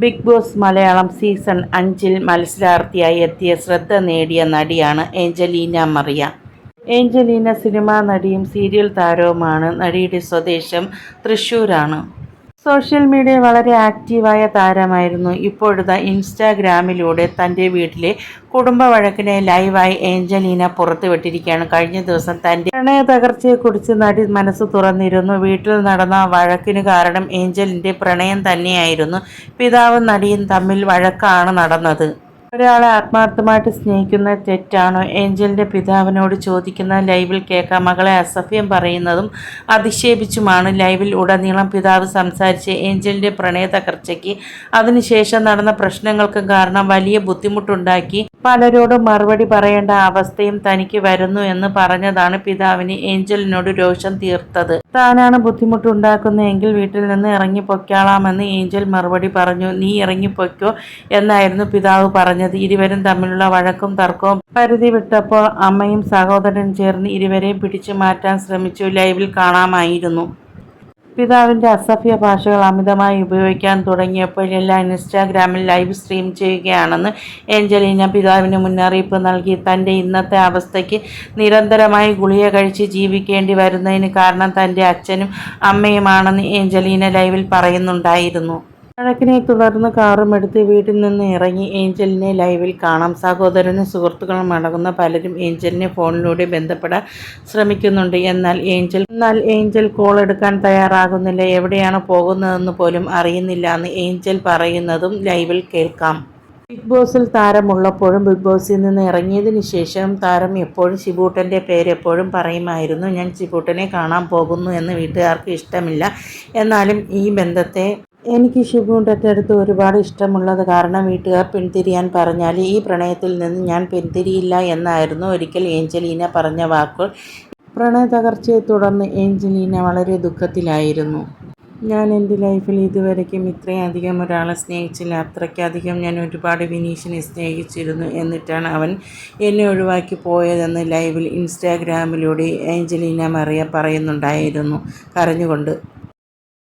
Big boss Malayalam season അഞ്ചിൽ മത്സരാർത്ഥിയായി എത്തിയ ശ്രദ്ധ നേടിയ നടിയാണ് ഏഞ്ചലീന മറിയ. ഏഞ്ചലീന സിനിമാ നടിയും സീരിയൽ താരവുമാണ്. നടിയുടെ സ്വദേശം തൃശ്ശൂരാണ്. സോഷ്യൽ മീഡിയ വളരെ ആക്റ്റീവായ താരമായിരുന്നു. ഇപ്പോഴത്തെ ഇൻസ്റ്റാഗ്രാമിലൂടെ തന്റെ വീട്ടിലെ കുടുംബ വഴക്കിനെ ലൈവായി ഏഞ്ചലീന പുറത്തുവിട്ടിരിക്കുകയാണ്. കഴിഞ്ഞ ദിവസം തന്റെ പ്രണയ തകർച്ചയെക്കുറിച്ച് നടി മനസ്സ് തുറന്നിരുന്നു. വീട്ടിൽ നടന്ന വഴക്കിന് കാരണം ഏഞ്ചലിന്റെ പ്രണയം തന്നെയായിരുന്നു. പിതാവും നടിയും തമ്മിൽ വഴക്കാണ് നടന്നത്. ഒരാളെ ആത്മാർത്ഥമായിട്ട് സ്നേഹിക്കുന്ന തെറ്റാണോ? ഏഞ്ചലിന്റെ പിതാവിനോട് ചോദിക്കുന്ന ലൈവിൽ കേൾക്കാം. മകളെ അസഫ്യം പറയുന്നതും അധിക്ഷേപിച്ചുമാണ് ലൈവിൽ ഉടനീളം പിതാവ് സംസാരിച്ച് ഏഞ്ചലിന്റെ പ്രണയ തകർച്ചയ്ക്ക് അതിനുശേഷം നടന്ന പ്രശ്നങ്ങൾക്കും കാരണം വലിയ ബുദ്ധിമുട്ടുണ്ടാക്കി. പലരോടും മറുപടി പറയേണ്ട അവസ്ഥയും തനിക്ക് വരുന്നു എന്ന് പറഞ്ഞതാണ് പിതാവിന് ഏഞ്ചലിനോട് രോഷം തീർത്തത്. താനാണ് ബുദ്ധിമുട്ടുണ്ടാക്കുന്നതെങ്കിൽ വീട്ടിൽ നിന്ന് ഇറങ്ങിപ്പൊയ്ക്കാളാമെന്ന് ഏഞ്ചൽ മറുപടി പറഞ്ഞു. നീ ഇറങ്ങിപ്പൊയ്ക്കോ എന്നായിരുന്നു പിതാവ് പറഞ്ഞത്. ഇരുവരും തമ്മിലുള്ള വഴക്കും തർക്കവും പരിധി വിട്ടപ്പോൾ അമ്മയും സഹോദരനും ചേർന്ന് ഇരുവരെയും പിടിച്ചു മാറ്റാൻ ശ്രമിച്ചു. ലൈവിൽ കാണാമായിരുന്നു. പിതാവിന്റെ അസഭ്യ ഭാഷകൾ അമിതമായി ഉപയോഗിക്കാൻ തുടങ്ങിയപ്പോൾ തുടങ്ങിയപ്പോഴെല്ലാം ഇൻസ്റ്റാഗ്രാമിൽ ലൈവ് സ്ട്രീം ചെയ്യുകയാണെന്ന് ഏഞ്ചലീന പിതാവിന് മുന്നറിയിപ്പ് നൽകി. തന്റെ ഇന്നത്തെ അവസ്ഥയ്ക്ക് നിരന്തരമായി ഗുളിക കഴിച്ച് ജീവിക്കേണ്ടി വരുന്നതിന് കാരണം തന്റെ അച്ഛനും അമ്മയുമാണെന്ന് ഏഞ്ചലീന ലൈവിൽ പറയുന്നുണ്ടായിരുന്നു. വഴക്കിനെ തുടർന്ന് കാറും എടുത്ത് വീട്ടിൽ നിന്ന് ഇറങ്ങി ഏഞ്ചലിനെ ലൈവിൽ കാണാം. സഹോദരനും സുഹൃത്തുക്കളും അടങ്ങുന്ന പലരും ഏഞ്ചലിനെ ഫോണിലൂടെ ബന്ധപ്പെടാൻ ശ്രമിക്കുന്നുണ്ട്. എന്നാൽ ഏഞ്ചൽ എന്നാൽ ഏഞ്ചൽ കോൾ എടുക്കാൻ തയ്യാറാകുന്നില്ല. എവിടെയാണ് പോകുന്നതെന്ന് പോലും അറിയുന്നില്ല എന്ന് ഏഞ്ചൽ പറയുന്നതും ലൈവിൽ കേൾക്കാം. ബിഗ് ബോസിൽ താരമുള്ളപ്പോഴും ബിഗ് ബോസിൽ നിന്ന് ഇറങ്ങിയതിന് ശേഷം താരം എപ്പോഴും ശിബൂട്ടന്റെ പേര് എപ്പോഴും പറയുമായിരുന്നു. ഞാൻ ശിബൂട്ടനെ കാണാൻ പോകുന്നു എന്ന് വീട്ടുകാർക്ക് ഇഷ്ടമില്ല. എന്നാലും ഈ ബന്ധത്തെ എനിക്ക് ഷിബുവിന്റെ അടുത്ത് ഒരുപാട് ഇഷ്ടമുള്ളത് കാരണം വീട്ടുകാർ പിന്തിരിയാൻ പറഞ്ഞാൽ ഈ പ്രണയത്തിൽ നിന്ന് ഞാൻ പിന്തിരിയില്ല എന്നായിരുന്നു ഒരിക്കൽ ഏഞ്ചലീന പറഞ്ഞ വാക്കുകൾ. പ്രണയ തകർച്ചയെ തുടർന്ന് ഏഞ്ചലീന വളരെ ദുഃഖത്തിലായിരുന്നു. ഞാൻ എന്റെ ലൈഫിൽ ഇതുവരയ്ക്കും ഇത്രയധികം ഒരാളെ സ്നേഹിച്ചില്ല. അത്രയ്ക്കധികം ഞാൻ ഒരുപാട് വിനീഷിനെ സ്നേഹിച്ചിരുന്നു എന്നിട്ടാണ് അവൻ എന്നെ ഒഴിവാക്കി പോയതെന്ന് ലൈവിൽ ഇൻസ്റ്റാഗ്രാമിലൂടെ ഏഞ്ചലീന മറിയ പറയുന്നുണ്ടായിരുന്നു കരഞ്ഞുകൊണ്ട്.